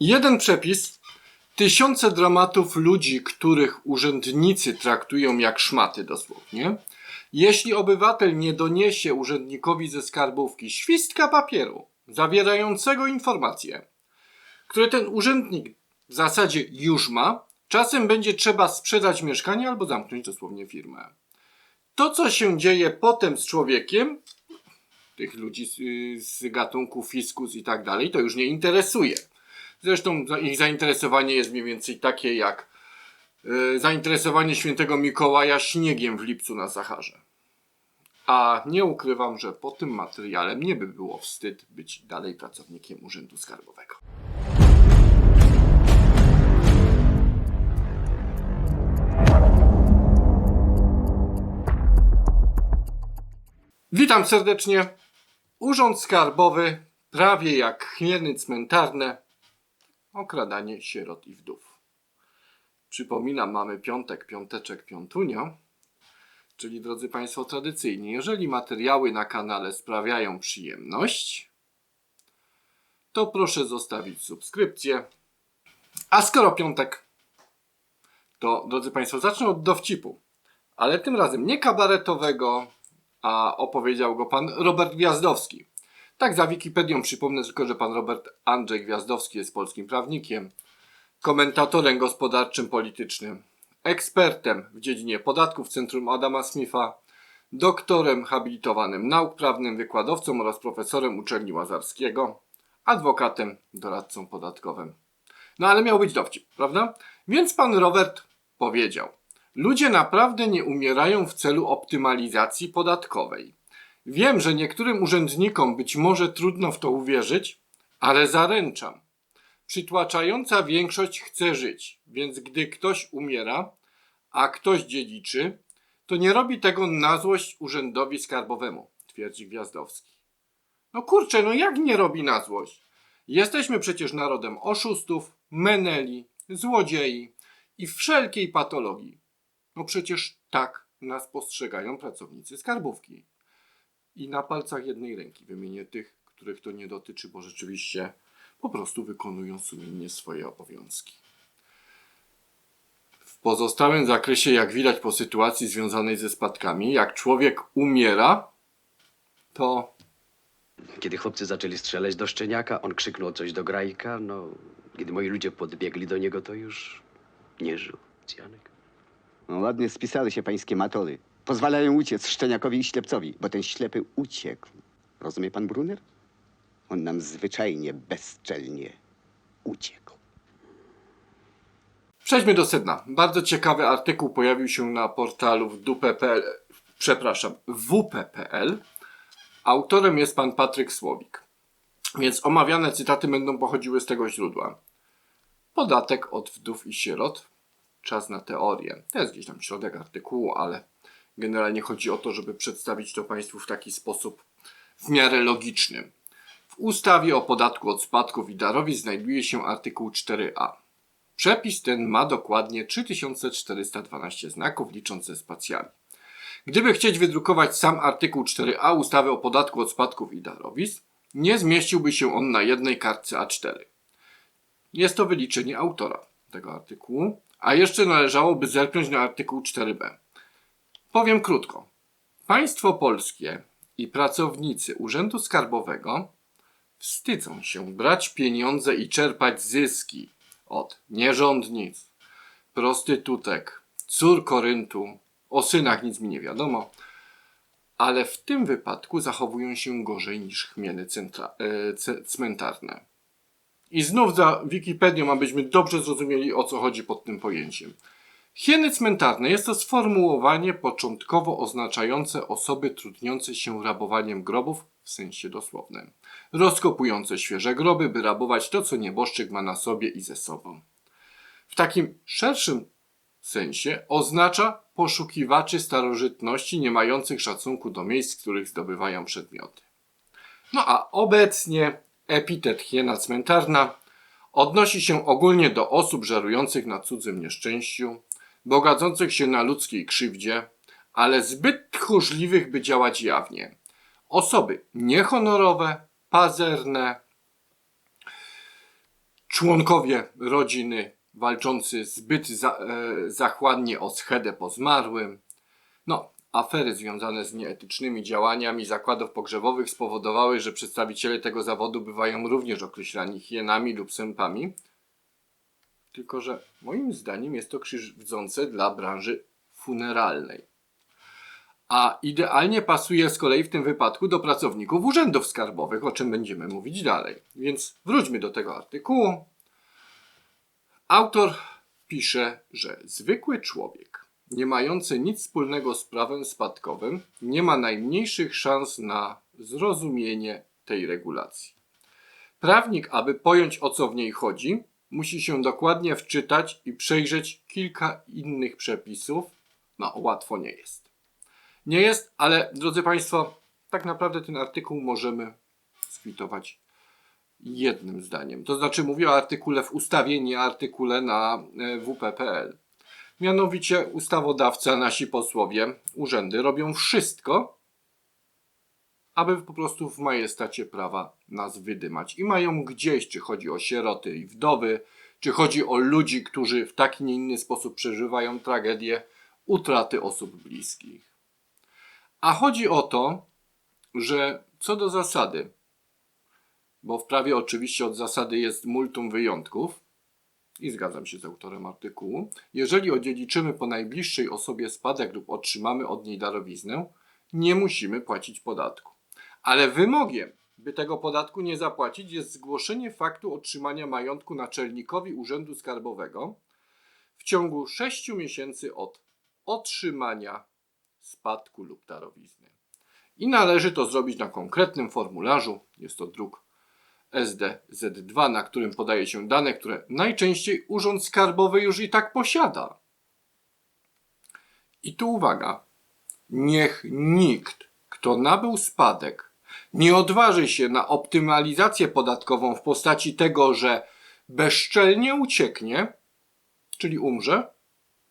Jeden przepis, tysiące dramatów ludzi, których urzędnicy traktują jak szmaty dosłownie. Jeśli obywatel nie doniesie urzędnikowi ze skarbówki świstka papieru zawierającego informacje, które ten urzędnik w zasadzie już ma, czasem będzie trzeba sprzedać mieszkanie albo zamknąć dosłownie firmę. To, co się dzieje potem z człowiekiem, tych ludzi z, z gatunku fiskus i tak dalej, to już nie interesuje. Zresztą ich zainteresowanie jest mniej więcej takie jak y, zainteresowanie świętego Mikołaja śniegiem w lipcu na Saharze. A nie ukrywam, że po tym materiale mnie by było wstyd być dalej pracownikiem Urzędu Skarbowego. Witam serdecznie. Urząd Skarbowy, prawie jak chmielny cmentarne, okradanie sierot i wdów. Przypominam, mamy piątek, piąteczek, piątunio. Czyli, drodzy Państwo, tradycyjnie, jeżeli materiały na kanale sprawiają przyjemność, to proszę zostawić subskrypcję. A skoro piątek, to, drodzy Państwo, zacznę od dowcipu. Ale tym razem nie kabaretowego, a opowiedział go pan Robert Gwiazdowski. Tak za Wikipedią przypomnę tylko, że pan Robert Andrzej Gwiazdowski jest polskim prawnikiem, komentatorem gospodarczym, politycznym, ekspertem w dziedzinie podatków Centrum Adama Smitha, doktorem habilitowanym nauk prawnym, wykładowcą oraz profesorem uczelni Łazarskiego, adwokatem, doradcą podatkowym. No ale miał być dowcip, prawda? Więc pan Robert powiedział: Ludzie naprawdę nie umierają w celu optymalizacji podatkowej. Wiem, że niektórym urzędnikom być może trudno w to uwierzyć, ale zaręczam. Przytłaczająca większość chce żyć, więc gdy ktoś umiera, a ktoś dziedziczy, to nie robi tego na złość urzędowi skarbowemu, twierdzi Gwiazdowski. No kurczę, no jak nie robi na złość? Jesteśmy przecież narodem oszustów, meneli, złodziei i wszelkiej patologii. No przecież tak nas postrzegają pracownicy skarbówki. I na palcach jednej ręki wymienię tych, których to nie dotyczy, bo rzeczywiście po prostu wykonują sumiennie swoje obowiązki. W pozostałym zakresie, jak widać po sytuacji związanej ze spadkami, jak człowiek umiera, to Kiedy chłopcy zaczęli strzelać do szczeniaka, on krzyknął coś do grajka. No, kiedy moi ludzie podbiegli do niego, to już nie żył. Janek. No, ładnie spisały się pańskie matory. Pozwalają uciec Szczeniakowi i Ślepcowi, bo ten ślepy uciekł. Rozumie pan Brunner? On nam zwyczajnie, bezczelnie uciekł. Przejdźmy do sedna. Bardzo ciekawy artykuł pojawił się na portalu w dupe.pl, przepraszam, wp.pl. Autorem jest pan Patryk Słowik. Więc omawiane cytaty będą pochodziły z tego źródła. Podatek od wdów i sierot. Czas na teorię. To jest gdzieś tam środek artykułu, ale generalnie chodzi o to, żeby przedstawić to Państwu w taki sposób w miarę logiczny. W ustawie o podatku od spadków i darowizn znajduje się artykuł 4a. Przepis ten ma dokładnie 3412 znaków licząc ze spacjami. Gdyby chcieć wydrukować sam artykuł 4a ustawy o podatku od spadków i darowizn, nie zmieściłby się on na jednej kartce A4. Jest to wyliczenie autora tego artykułu, a jeszcze należałoby zerknąć na artykuł 4b. Powiem krótko. Państwo polskie i pracownicy Urzędu Skarbowego wstydzą się brać pieniądze i czerpać zyski od nierządnic, prostytutek, cór Koryntu, o synach nic mi nie wiadomo, ale w tym wypadku zachowują się gorzej niż centra, e, cmentarne. I znów za Wikipedią, abyśmy dobrze zrozumieli o co chodzi pod tym pojęciem. Hieny cmentarne jest to sformułowanie początkowo oznaczające osoby trudniące się rabowaniem grobów w sensie dosłownym, rozkopujące świeże groby, by rabować to, co nieboszczyk ma na sobie i ze sobą. W takim szerszym sensie oznacza poszukiwaczy starożytności nie mających szacunku do miejsc, z których zdobywają przedmioty. No a obecnie epitet hiena cmentarna odnosi się ogólnie do osób żerujących na cudzym nieszczęściu, bogacących się na ludzkiej krzywdzie, ale zbyt tchórzliwych, by działać jawnie. Osoby niehonorowe, pazerne, członkowie rodziny walczący zbyt za, e, zachłannie o schedę po zmarłym. No, afery związane z nieetycznymi działaniami zakładów pogrzebowych spowodowały, że przedstawiciele tego zawodu bywają również określani hienami lub sępami. Tylko, że moim zdaniem jest to krzywdzące dla branży funeralnej. A idealnie pasuje z kolei w tym wypadku do pracowników urzędów skarbowych, o czym będziemy mówić dalej. Więc wróćmy do tego artykułu. Autor pisze, że zwykły człowiek, nie mający nic wspólnego z prawem spadkowym, nie ma najmniejszych szans na zrozumienie tej regulacji. Prawnik, aby pojąć o co w niej chodzi, musi się dokładnie wczytać i przejrzeć kilka innych przepisów. No, łatwo nie jest. Nie jest, ale drodzy Państwo, tak naprawdę ten artykuł możemy skwitować jednym zdaniem. To znaczy mówię o artykule w ustawie, nie artykule na e, WP.pl. Mianowicie ustawodawca, nasi posłowie, urzędy robią wszystko, aby po prostu w majestacie prawa nas wydymać. I mają gdzieś, czy chodzi o sieroty i wdowy, czy chodzi o ludzi, którzy w taki, nie inny sposób przeżywają tragedię utraty osób bliskich. A chodzi o to, że co do zasady, bo w prawie oczywiście od zasady jest multum wyjątków, i zgadzam się z autorem artykułu, jeżeli odziedziczymy po najbliższej osobie spadek lub otrzymamy od niej darowiznę, nie musimy płacić podatku. Ale wymogiem, by tego podatku nie zapłacić, jest zgłoszenie faktu otrzymania majątku naczelnikowi Urzędu Skarbowego w ciągu 6 miesięcy od otrzymania spadku lub darowizny. I należy to zrobić na konkretnym formularzu. Jest to druk SDZ2, na którym podaje się dane, które najczęściej Urząd Skarbowy już i tak posiada. I tu uwaga. Niech nikt, kto nabył spadek, nie odważy się na optymalizację podatkową w postaci tego, że bezczelnie ucieknie, czyli umrze,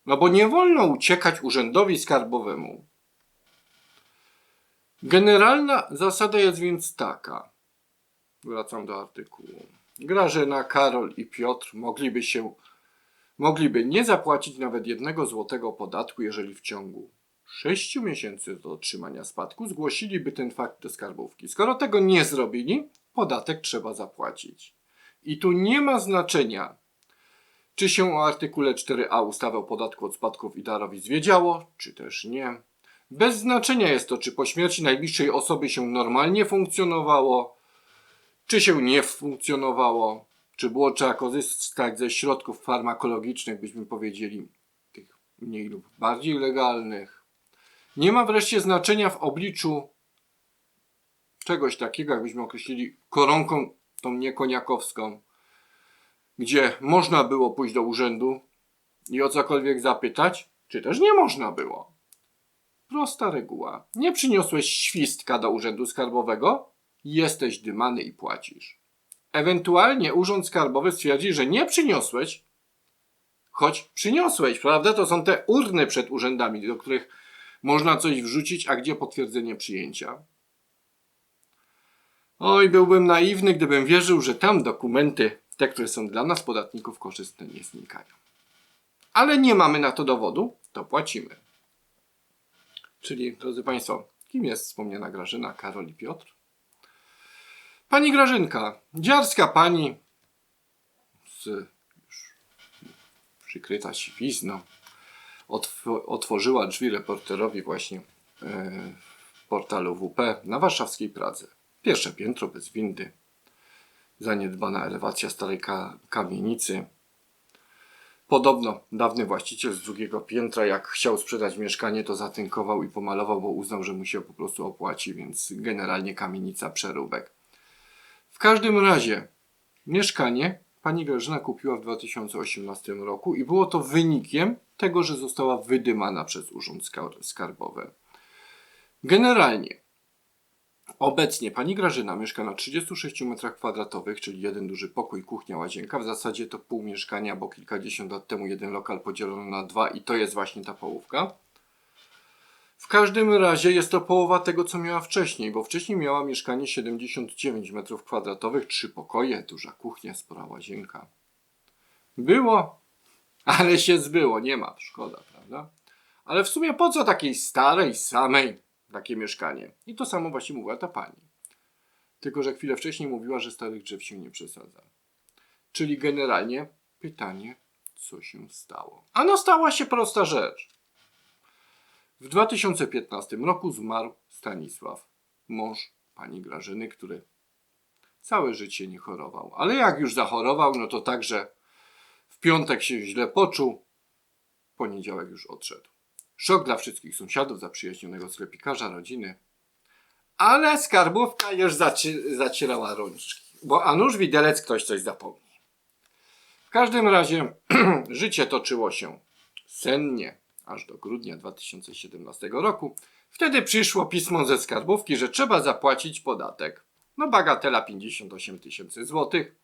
no bo nie wolno uciekać urzędowi skarbowemu. Generalna zasada jest więc taka. Wracam do artykułu. Grażyna, Karol i Piotr mogliby się mogliby nie zapłacić nawet jednego złotego podatku, jeżeli w ciągu sześciu miesięcy do otrzymania spadku zgłosiliby ten fakt do skarbówki. Skoro tego nie zrobili, podatek trzeba zapłacić. I tu nie ma znaczenia, czy się o artykule 4a ustawy o podatku od spadków i darowizn wiedziało, czy też nie. Bez znaczenia jest to, czy po śmierci najbliższej osoby się normalnie funkcjonowało, czy się nie funkcjonowało, czy było trzeba korzystać ze środków farmakologicznych, byśmy powiedzieli, tych mniej lub bardziej legalnych. Nie ma wreszcie znaczenia w obliczu czegoś takiego, jakbyśmy określili koronką tą niekoniakowską, gdzie można było pójść do urzędu i o cokolwiek zapytać, czy też nie można było. Prosta reguła. Nie przyniosłeś świstka do urzędu skarbowego, jesteś dymany i płacisz. Ewentualnie urząd skarbowy stwierdzi, że nie przyniosłeś, choć przyniosłeś, prawda? To są te urny przed urzędami, do których można coś wrzucić, a gdzie potwierdzenie przyjęcia. Oj, byłbym naiwny, gdybym wierzył, że tam dokumenty, te, które są dla nas, podatników, korzystne nie znikają. Ale nie mamy na to dowodu, to płacimy. Czyli, drodzy Państwo, kim jest wspomniana Grażyna, Karol i Piotr? Pani Grażynka, dziarska pani, z już przykryta siwizną, otw- otworzyła drzwi reporterowi właśnie w portalu WP na warszawskiej Pradze. Pierwsze piętro bez windy, zaniedbana elewacja starej ka- kamienicy. Podobno dawny właściciel z drugiego piętra, jak chciał sprzedać mieszkanie, to zatynkował i pomalował, bo uznał, że mu się po prostu opłaci, więc generalnie kamienica przeróbek. W każdym razie mieszkanie pani Grażyna kupiła w 2018 roku i było to wynikiem tego, że została wydymana przez Urząd Skar- Skarbowy. Generalnie obecnie pani Grażyna mieszka na 36 m2, czyli jeden duży pokój, kuchnia, łazienka. W zasadzie to pół mieszkania, bo kilkadziesiąt lat temu jeden lokal podzielono na dwa i to jest właśnie ta połówka. W każdym razie jest to połowa tego, co miała wcześniej, bo wcześniej miała mieszkanie 79 m2, trzy pokoje, duża kuchnia, spora łazienka. Było, ale się zbyło, nie ma, szkoda, prawda? Ale w sumie po co takiej starej, samej takie mieszkanie? I to samo właśnie mówiła ta pani. Tylko, że chwilę wcześniej mówiła, że starych drzew się nie przesadza. Czyli generalnie pytanie, co się stało? Ano stała się prosta rzecz. W 2015 roku zmarł Stanisław, mąż pani Grażyny, który całe życie nie chorował. Ale jak już zachorował, no to także w piątek się źle poczuł, w poniedziałek już odszedł. Szok dla wszystkich sąsiadów, zaprzyjaźnionego sklepikarza, rodziny. Ale skarbówka już zaci- zacierała rączki, bo a nuż widelec ktoś coś zapomni. W każdym razie życie toczyło się sennie aż do grudnia 2017 roku. Wtedy przyszło pismo ze skarbówki, że trzeba zapłacić podatek. No bagatela 58 tysięcy złotych.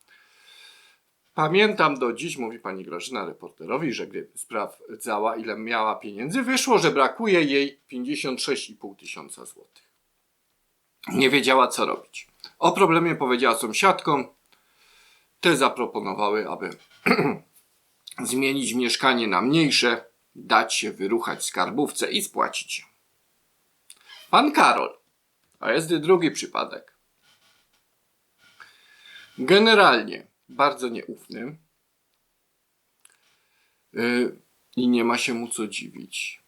Pamiętam do dziś, mówi pani Grażyna reporterowi, że gdy sprawdzała ile miała pieniędzy, wyszło, że brakuje jej 56,5 tysiąca złotych. Nie wiedziała co robić. O problemie powiedziała sąsiadkom. Te zaproponowały, aby zmienić mieszkanie na mniejsze, dać się wyruchać skarbówce i spłacić ją. Pan Karol, a jest drugi przypadek. Generalnie bardzo nieufny yy, i nie ma się mu co dziwić.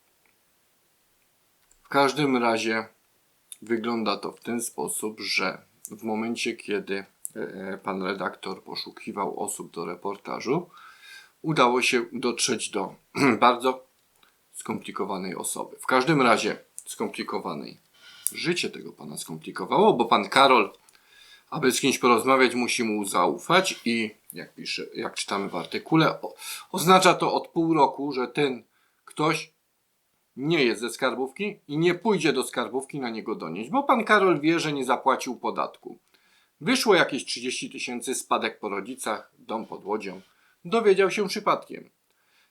W każdym razie wygląda to w ten sposób, że w momencie, kiedy e, pan redaktor poszukiwał osób do reportażu, udało się dotrzeć do bardzo skomplikowanej osoby. W każdym razie skomplikowanej. Życie tego pana skomplikowało, bo pan Karol, aby z kimś porozmawiać, musi mu zaufać i jak pisze, jak czytamy w artykule, o, oznacza to od pół roku, że ten ktoś nie jest ze skarbówki i nie pójdzie do skarbówki na niego donieść, bo pan Karol wie, że nie zapłacił podatku. Wyszło jakieś 30 tysięcy spadek po rodzicach, dom pod łodzią. Dowiedział się przypadkiem.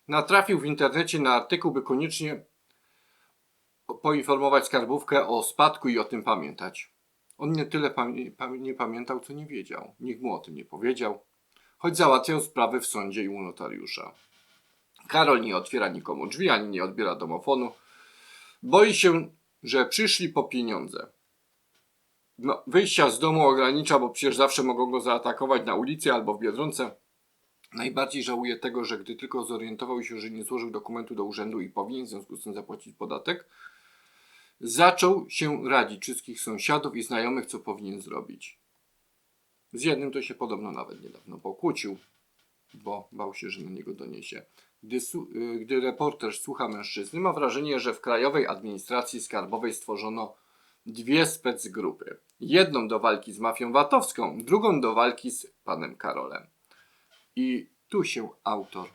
Natrafił w internecie na artykuł, by koniecznie po- poinformować skarbówkę o spadku i o tym pamiętać. On nie tyle nie pamiętał, co nie wiedział. Nikt mu o tym nie powiedział, choć załatwiał sprawy w sądzie i u notariusza. Karol nie otwiera nikomu drzwi, ani nie odbiera domofonu. Boi się, że przyszli po pieniądze. No, wyjścia z domu ogranicza, bo przecież zawsze mogą go zaatakować na ulicy albo w Biedronce. Najbardziej żałuje tego, że gdy tylko zorientował się, że nie złożył dokumentu do urzędu i powinien w związku z tym zapłacić podatek, zaczął się radzić wszystkich sąsiadów i znajomych, co powinien zrobić. Z jednym to się podobno nawet niedawno pokłócił, bo bał się, że na niego doniesie. Gdy, gdy reporter słucha mężczyzny, ma wrażenie, że w Krajowej Administracji Skarbowej stworzono dwie specgrupy. Jedną do walki z mafią VAT-owską, drugą do walki z panem Karolem. I tu się autor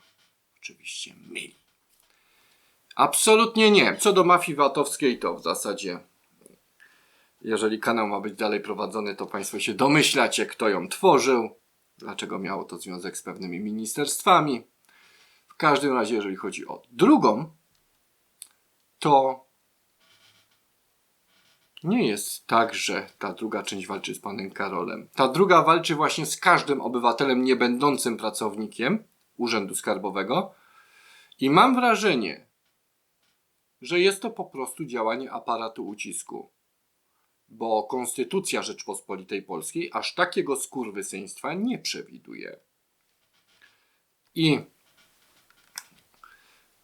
oczywiście myli. Absolutnie nie. Co do mafii VAT-owskiej, to w zasadzie, jeżeli kanał ma być dalej prowadzony, to Państwo się domyślacie, kto ją tworzył, dlaczego miało to związek z pewnymi ministerstwami. W każdym razie, jeżeli chodzi o drugą, to nie jest tak, że ta druga część walczy z panem Karolem. Ta druga walczy właśnie z każdym obywatelem nie będącym pracownikiem Urzędu Skarbowego. I mam wrażenie, że jest to po prostu działanie aparatu ucisku. Bo Konstytucja Rzeczpospolitej Polskiej aż takiego skurwysyństwa nie przewiduje. I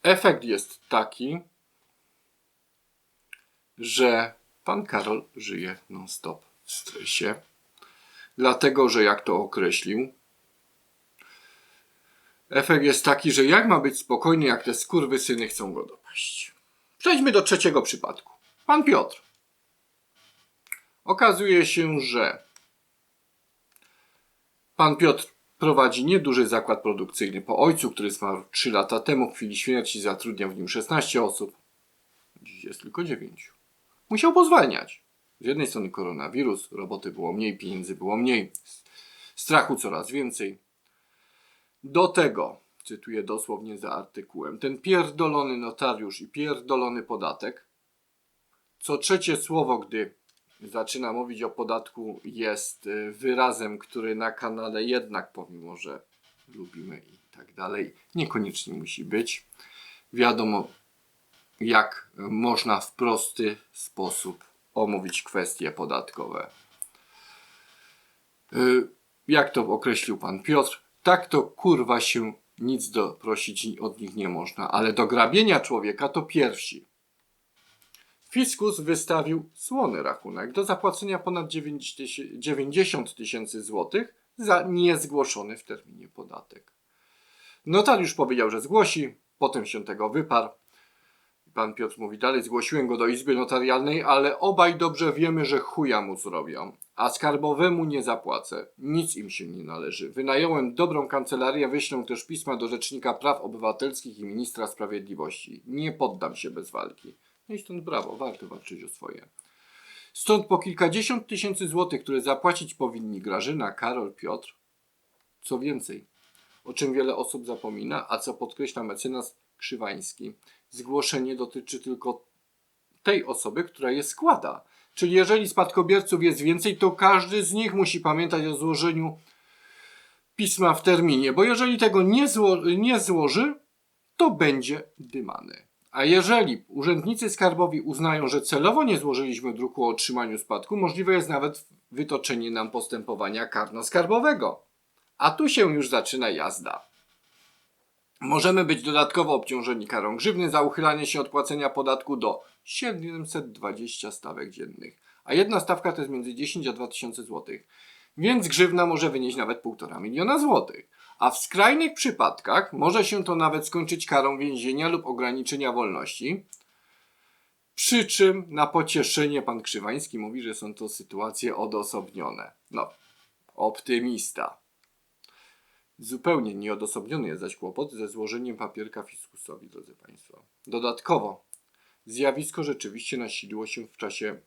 efekt jest taki, że pan Karol żyje non-stop w stresie. Dlatego, że jak to określił, efekt jest taki, że jak ma być spokojny, jak te skurwysyny chcą go dopaść. Przejdźmy do trzeciego przypadku. Pan Piotr. Okazuje się, że pan Piotr prowadzi nieduży zakład produkcyjny po ojcu, który zmarł 3 lata temu. W chwili śmierci zatrudniał w nim 16 osób. Dziś jest tylko 9. Musiał pozwalniać. Z jednej strony koronawirus, roboty było mniej, pieniędzy było mniej, strachu coraz więcej. Do tego, cytuję dosłownie za artykułem, ten pierdolony notariusz i pierdolony podatek co trzecie słowo, gdy zaczyna mówić o podatku, jest y, wyrazem, który na kanale jednak, pomimo że lubimy i tak dalej, niekoniecznie musi być. Wiadomo, jak można w prosty sposób omówić kwestie podatkowe. Y, Jak to określił pan Piotr? Tak to kurwa się nic doprosić od nich nie można, ale do grabienia człowieka to pierwsi. Fiskus wystawił słony rachunek do zapłacenia ponad 9 tysię- 90 tysięcy złotych za niezgłoszony w terminie podatek. Notariusz powiedział, że zgłosi, potem się tego wyparł. Pan Piotr mówi dalej, zgłosiłem go do izby notarialnej, ale obaj dobrze wiemy, że chuja mu zrobią. A skarbowemu nie zapłacę. Nic im się nie należy. Wynająłem dobrą kancelarię, wyślę też pisma do Rzecznika Praw Obywatelskich i Ministra Sprawiedliwości. Nie poddam się bez walki. No i stąd brawo, warto walczyć o swoje. Stąd po kilkadziesiąt tysięcy złotych, które zapłacić powinni Grażyna, Karol, Piotr. Co więcej, o czym wiele osób zapomina, a co podkreśla mecenas Krzywański. Zgłoszenie dotyczy tylko tej osoby, która je składa. Czyli jeżeli spadkobierców jest więcej, to każdy z nich musi pamiętać o złożeniu pisma w terminie, bo jeżeli tego nie, zło nie złoży, to będzie dymany. A jeżeli urzędnicy skarbowi uznają, że celowo nie złożyliśmy druku o otrzymaniu spadku, możliwe jest nawet wytoczenie nam postępowania karno-skarbowego. A tu się już zaczyna jazda. Możemy być dodatkowo obciążeni karą grzywny za uchylanie się od płacenia podatku do 720 stawek dziennych, a jedna stawka to jest między 10 a 2000 zł. Więc grzywna może wynieść nawet 1,5 miliona złotych. A w skrajnych przypadkach może się to nawet skończyć karą więzienia lub ograniczenia wolności. Przy czym na pocieszenie pan Krzywański mówi, że są to sytuacje odosobnione. No, optymista. Zupełnie nieodosobniony jest zaś kłopot ze złożeniem papierka fiskusowi, drodzy Państwo. Dodatkowo, zjawisko rzeczywiście nasiliło się w czasie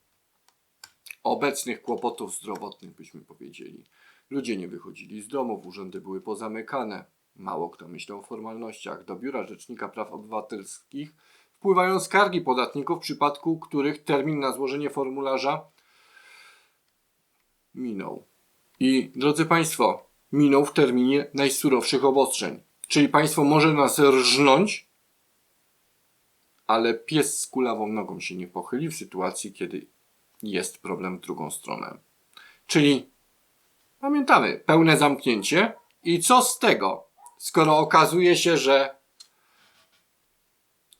obecnych kłopotów zdrowotnych, byśmy powiedzieli. Ludzie nie wychodzili z domów, urzędy były pozamykane. Mało kto myślał o formalnościach. Do Biura Rzecznika Praw Obywatelskich wpływają skargi podatników, w przypadku których termin na złożenie formularza minął. I drodzy Państwo, minął w terminie najsurowszych obostrzeń. Czyli państwo może nas rżnąć, ale pies z kulawą nogą się nie pochyli w sytuacji, kiedy jest problem w drugą stronę. Czyli pamiętamy, pełne zamknięcie i co z tego, skoro okazuje się, że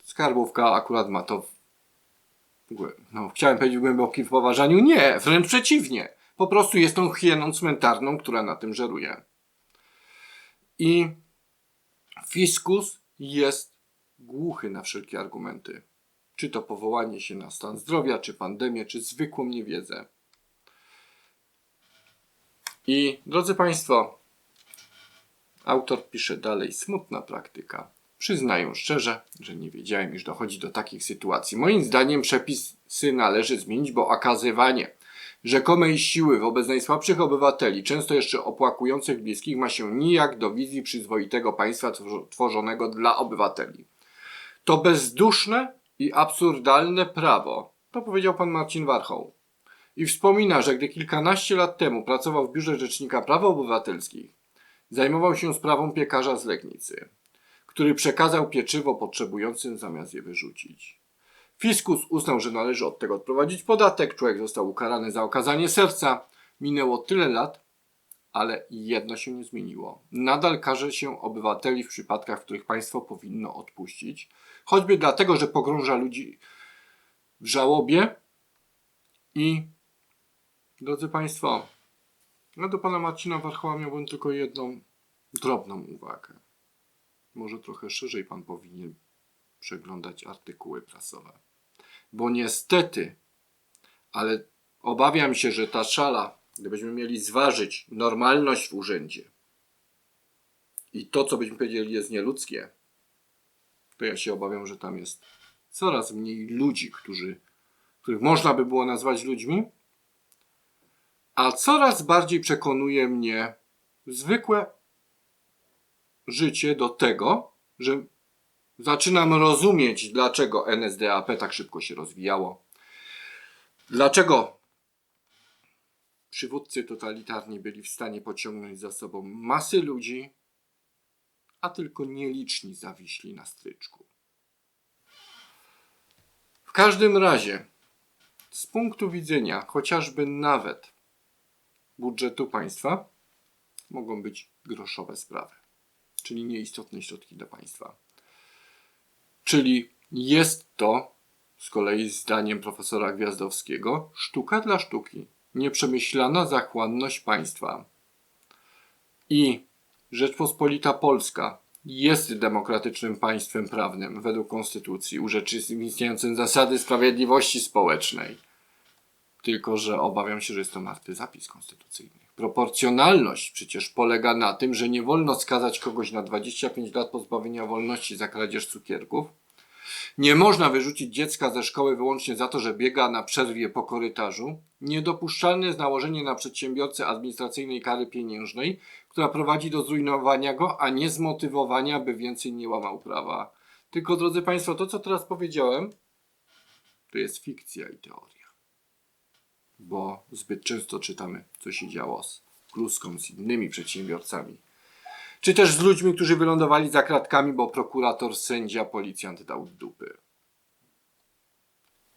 skarbówka akurat ma to w no, chciałem powiedzieć w głębokim poważaniu. Nie, wręcz przeciwnie. Po prostu jest tą hieną cmentarną, która na tym żeruje. I fiskus jest głuchy na wszelkie argumenty. Czy to powołanie się na stan zdrowia, czy pandemię, czy zwykłą niewiedzę. I drodzy Państwo, autor pisze dalej, smutna praktyka. Przyznaję szczerze, że nie wiedziałem, iż dochodzi do takich sytuacji. Moim zdaniem przepisy należy zmienić, bo okazywanie rzekomej siły wobec najsłabszych obywateli, często jeszcze opłakujących bliskich, ma się nijak do wizji przyzwoitego państwa tworzo- tworzonego dla obywateli. To bezduszne i absurdalne prawo, to powiedział pan Marcin Warchoł. I wspomina, że gdy kilkanaście lat temu pracował w Biurze Rzecznika Praw Obywatelskich, zajmował się sprawą piekarza z Legnicy, który przekazał pieczywo potrzebującym zamiast je wyrzucić. Fiskus uznał, że należy od tego odprowadzić podatek, człowiek został ukarany za okazanie serca. Minęło tyle lat, ale jedno się nie zmieniło. Nadal karze się obywateli w przypadkach, w których państwo powinno odpuścić, choćby dlatego, że pogrąża ludzi w żałobie i drodzy Państwo, no do pana Marcina Warchoła miałbym tylko jedną drobną uwagę. Może trochę szerzej pan powinien przeglądać artykuły prasowe. Bo niestety, ale obawiam się, że ta szala, gdybyśmy mieli zważyć normalność w urzędzie i to, co byśmy powiedzieli, jest nieludzkie, to ja się obawiam, że tam jest coraz mniej ludzi, którzy, których można by było nazwać ludźmi, a coraz bardziej przekonuje mnie zwykłe życie do tego, że zaczynam rozumieć, dlaczego NSDAP tak szybko się rozwijało. Dlaczego przywódcy totalitarni byli w stanie pociągnąć za sobą masy ludzi, a tylko nieliczni zawiśli na stryczku? W każdym razie, z punktu widzenia chociażby nawet budżetu państwa, mogą być groszowe sprawy, czyli nieistotne środki dla państwa. Czyli jest to, z kolei zdaniem profesora Gwiazdowskiego, sztuka dla sztuki, nieprzemyślana zachłanność państwa. I Rzeczpospolita Polska jest demokratycznym państwem prawnym według konstytucji, urzeczywistniającym zasady sprawiedliwości społecznej. Tylko, że obawiam się, że jest to martwy zapis konstytucyjny. Proporcjonalność przecież polega na tym, że nie wolno skazać kogoś na 25 lat pozbawienia wolności za kradzież cukierków. Nie można wyrzucić dziecka ze szkoły wyłącznie za to, że biega na przerwie po korytarzu. Niedopuszczalne jest nałożenie na przedsiębiorcę administracyjnej kary pieniężnej, która prowadzi do zrujnowania go, a nie zmotywowania, by więcej nie łamał prawa. Tylko, drodzy Państwo, to co teraz powiedziałem, to jest fikcja i teoria bo zbyt często czytamy, co się działo z Kluską, z innymi przedsiębiorcami. Czy też z ludźmi, którzy wylądowali za kratkami, bo prokurator, sędzia, policjant dał dupy.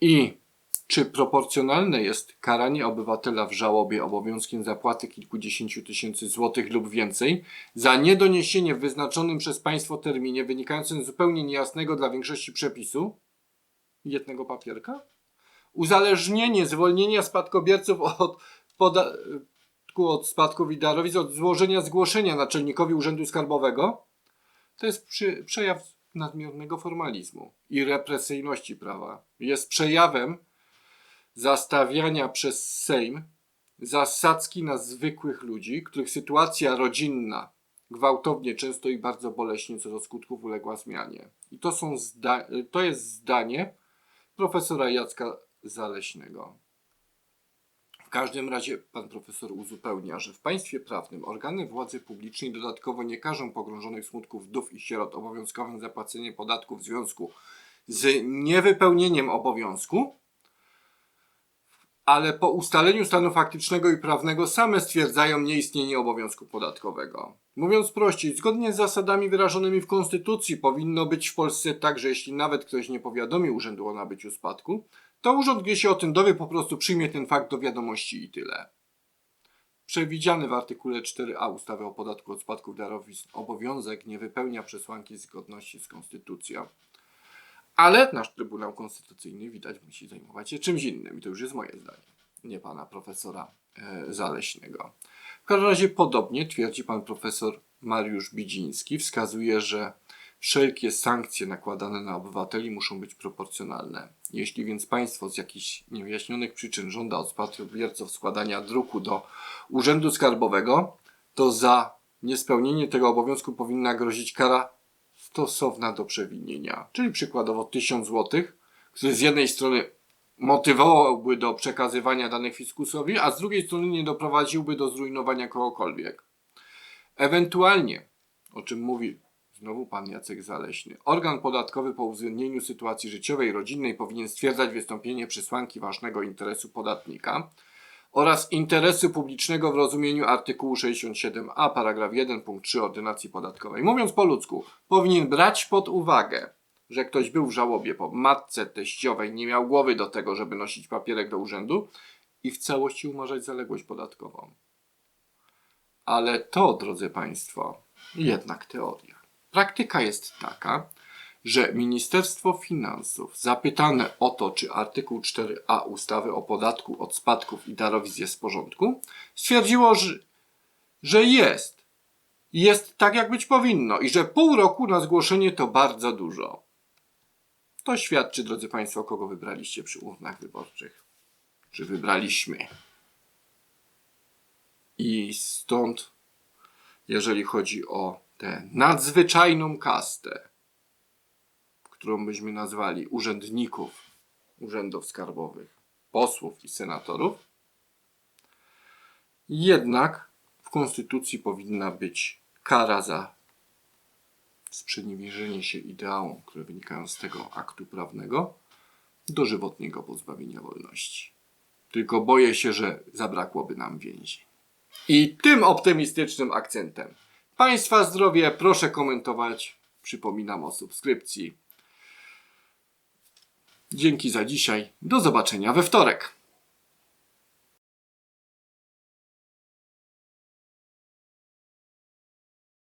I czy proporcjonalne jest karanie obywatela w żałobie obowiązkiem zapłaty kilkudziesięciu tysięcy złotych lub więcej za niedoniesienie w wyznaczonym przez państwo terminie wynikającym z zupełnie niejasnego dla większości przepisu jednego papierka? Uzależnienie zwolnienia spadkobierców od podatku od spadków i darowizn od złożenia zgłoszenia naczelnikowi Urzędu Skarbowego to jest przy, przejaw nadmiernego formalizmu i represyjności prawa. Jest przejawem zastawiania przez Sejm zasadzki na zwykłych ludzi, których sytuacja rodzinna gwałtownie, często i bardzo boleśnie co do skutków uległa zmianie. I to, są to jest zdanie profesora Jacka Zaleśnego. W każdym razie pan profesor uzupełnia, że w państwie prawnym organy władzy publicznej dodatkowo nie każą pogrążonych w smutku wdów i sierot obowiązkowym zapłacenie podatku w związku z niewypełnieniem obowiązku, ale po ustaleniu stanu faktycznego i prawnego same stwierdzają nieistnienie obowiązku podatkowego. Mówiąc prościej, zgodnie z zasadami wyrażonymi w Konstytucji powinno być w Polsce tak, że jeśli nawet ktoś nie powiadomi urzędu o nabyciu spadku, to urząd, gdy się o tym dowie, po prostu przyjmie ten fakt do wiadomości i tyle. Przewidziany w artykule 4a ustawy o podatku od spadków darowizn obowiązek nie wypełnia przesłanki zgodności z Konstytucją. Ale nasz Trybunał Konstytucyjny widać musi zajmować się czymś innym i to już jest moje zdanie, nie pana profesora e, Zaleśnego. W każdym razie podobnie twierdzi pan profesor Mariusz Bidziński, wskazuje, że wszelkie sankcje nakładane na obywateli muszą być proporcjonalne. Jeśli więc państwo z jakichś niewyjaśnionych przyczyn żąda od spadkobierców składania druku do Urzędu Skarbowego, to za niespełnienie tego obowiązku powinna grozić kara stosowna do przewinienia, czyli przykładowo 1000 zł, który z jednej strony motywowałby do przekazywania danych fiskusowi, a z drugiej strony nie doprowadziłby do zrujnowania kogokolwiek. Ewentualnie, o czym mówi znowu pan Jacek Zaleśny, organ podatkowy po uwzględnieniu sytuacji życiowej i rodzinnej powinien stwierdzać wystąpienie przesłanki ważnego interesu podatnika oraz interesu publicznego w rozumieniu artykułu 67a paragraf 1 punkt 3 ordynacji podatkowej. Mówiąc po ludzku, powinien brać pod uwagę, że ktoś był w żałobie po matce teściowej, nie miał głowy do tego, żeby nosić papierek do urzędu i w całości umarzać zaległość podatkową. Ale to, drodzy Państwo, jednak teoria. Praktyka jest taka, że Ministerstwo Finansów, zapytane o to, czy artykuł 4a ustawy o podatku od spadków i darowizn jest w porządku, stwierdziło, że, że jest. Jest tak, jak być powinno i że pół roku na zgłoszenie to bardzo dużo. To świadczy, drodzy Państwo, kogo wybraliście przy urnach wyborczych. Czy wybraliśmy. I stąd, jeżeli chodzi o tę nadzwyczajną kastę, którą byśmy nazwali urzędników urzędów skarbowych, posłów i senatorów, jednak w Konstytucji powinna być kara za sprzeniewierzenie się ideałom, które wynikają z tego aktu prawnego, dożywotniego pozbawienia wolności. Tylko boję się, że zabrakłoby nam więzi. I tym optymistycznym akcentem. Państwa zdrowie proszę komentować. Przypominam o subskrypcji. Dzięki za dzisiaj. Do zobaczenia we wtorek.